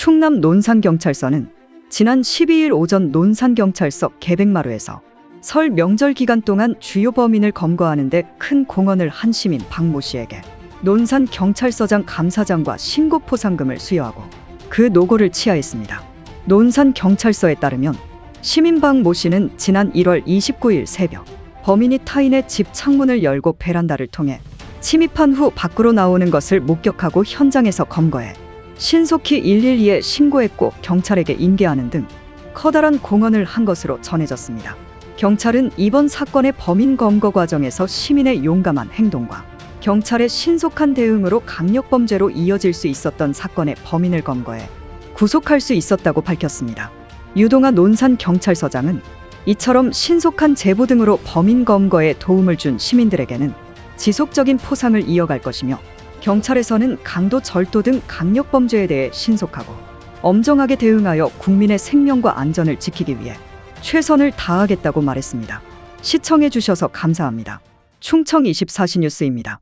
충남 논산경찰서는 지난 12일 오전 논산경찰서 개백마루에서 설 명절 기간 동안 주요 범인을 검거하는 데 큰 공헌을 한 시민 박모 씨에게 논산 경찰서장 감사장과 신고 포상금을 수여하고 그 노고를 치하했습니다. 논산 경찰서에 따르면 시민 박모 씨는 지난 1월 29일 새벽 범인이 타인의 집 창문을 열고 베란다를 통해 침입한 후 밖으로 나오는 것을 목격하고 현장에서 검거해 신속히 112에 신고했고 경찰에게 인계하는 등 커다란 공헌을 한 것으로 전해졌습니다. 경찰은 이번 사건의 범인 검거 과정에서 시민의 용감한 행동과 경찰의 신속한 대응으로 강력범죄로 이어질 수 있었던 사건의 범인을 검거해 구속할 수 있었다고 밝혔습니다. 유동아 논산 경찰서장은 이처럼 신속한 제보 등으로 범인 검거에 도움을 준 시민들에게는 지속적인 포상을 이어갈 것이며 경찰에서는 강도 절도 등 강력 범죄에 대해 신속하고 엄정하게 대응하여 국민의 생명과 안전을 지키기 위해 최선을 다하겠다고 말했습니다. 시청해 주셔서 감사합니다. 충청 24시 뉴스입니다.